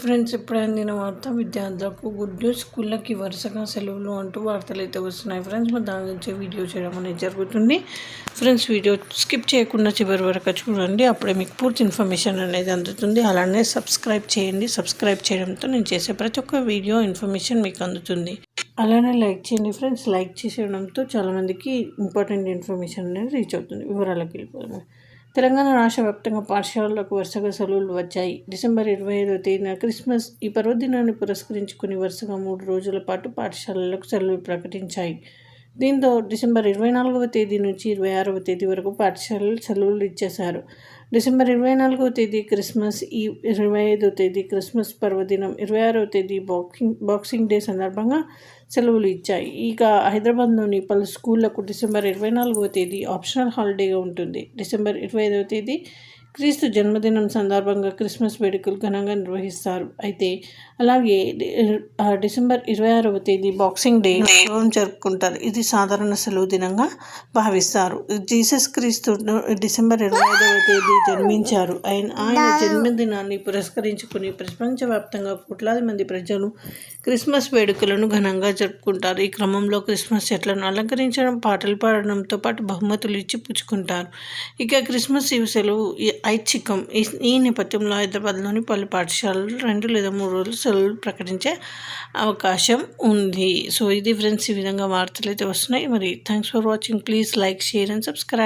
Friends ఎప్పుడైనా అందిన వార్త విద్యార్థులకు గుడ్ న్యూస్ స్కూళ్ళకి వరుసగా సెలవులు అంటూ వార్తలు అయితే వస్తున్నాయి. ఫ్రెండ్స్ మరి దాని గురించి వీడియో చేయడం అనేది జరుగుతుంది. ఫ్రెండ్స్ వీడియో స్కిప్ చేయకుండా చివరి వరకు చూడండి. అప్పుడే మీకు పూర్తి ఇన్ఫర్మేషన్ అనేది అందుతుంది. అలానే సబ్స్క్రైబ్ చేయండి. సబ్స్క్రైబ్ చేయడంతో నేను చేసే ప్రతి ఒక్క వీడియో ఇన్ఫర్మేషన్ మీకు అందుతుంది. అలానే లైక్ చేయండి ఫ్రెండ్స్. లైక్ చేసేయడంతో చాలామందికి ఇంపార్టెంట్ ఇన్ఫర్మేషన్ అనేది రీచ్ అవుతుంది. వివరాలకు వెళ్ళిపోతుంది తెలంగాణ రాష్ట్ర వ్యాప్తంగా పాఠశాలలకు వరుసగా సెలవులు వచ్చాయి. డిసెంబర్ ఇరవై ఐదవ తేదీన క్రిస్మస్ ఈ పర్వదినాన్ని పురస్కరించుకుని వరుసగా మూడు రోజుల పాటు పాఠశాలలకు సెలవులు ప్రకటించాయి. దీంతో డిసెంబర్ ఇరవై నాలుగవ తేదీ నుంచి ఇరవై ఆరవ తేదీ వరకు పాఠశాలలు సెలవులు ఇచ్చేశారు. డిసెంబర్ ఇరవై నాలుగవ తేదీ క్రిస్మస్ ఈ ఇరవై ఐదవ తేదీ క్రిస్మస్ పర్వదినం ఇరవై ఆరవ తేదీ బాక్సింగ్ బాక్సింగ్ డే సందర్భంగా సెలవులు ఇచ్చాయి. ఇక హైదరాబాద్లోని పలు స్కూళ్ళకు డిసెంబర్ ఇరవై నాలుగవ తేదీ ఆప్షనల్ హాలిడేగా ఉంటుంది. డిసెంబర్ ఇరవై ఐదవ తేదీ క్రీస్తు జన్మదినం సందర్భంగా క్రిస్మస్ వేడుకలు ఘనంగా నిర్వహిస్తారు. అయితే అలాగే డిసెంబర్ ఇరవై ఆరవ తేదీ బాక్సింగ్ డే జరుపుకుంటారు. ఇది సాధారణ సెలవు దినంగా భావిస్తారు. జీసస్ క్రీస్తు డిసెంబర్ ఇరవై ఐదవ తేదీ జన్మించారు. ఆయన ఆయన జన్మదినాన్ని పురస్కరించుకుని ప్రపంచవ్యాప్తంగా కోట్లాది మంది ప్రజలు క్రిస్మస్ వేడుకలను ఘనంగా జరుపుకుంటారు. ఈ క్రమంలో క్రిస్మస్ చెట్లను అలంకరించడం పాటలు పాడడంతో పాటు బహుమతులు ఇచ్చి పుచ్చుకుంటారు. ఇక క్రిస్మస్ ఈ సెలవు ఐచ్ఛికం. ఈ నేపథ్యంలో హైదరాబాద్లోని పలు పాఠశాలలు రెండు లేదా మూడు రోజులు సెలవులు ప్రకటించే అవకాశం ఉంది. సో ఇది ఫ్రెండ్స్ ఈ విధంగా వార్తలు అయితే వస్తున్నాయి. మరి thanks for watching please like share and subscribe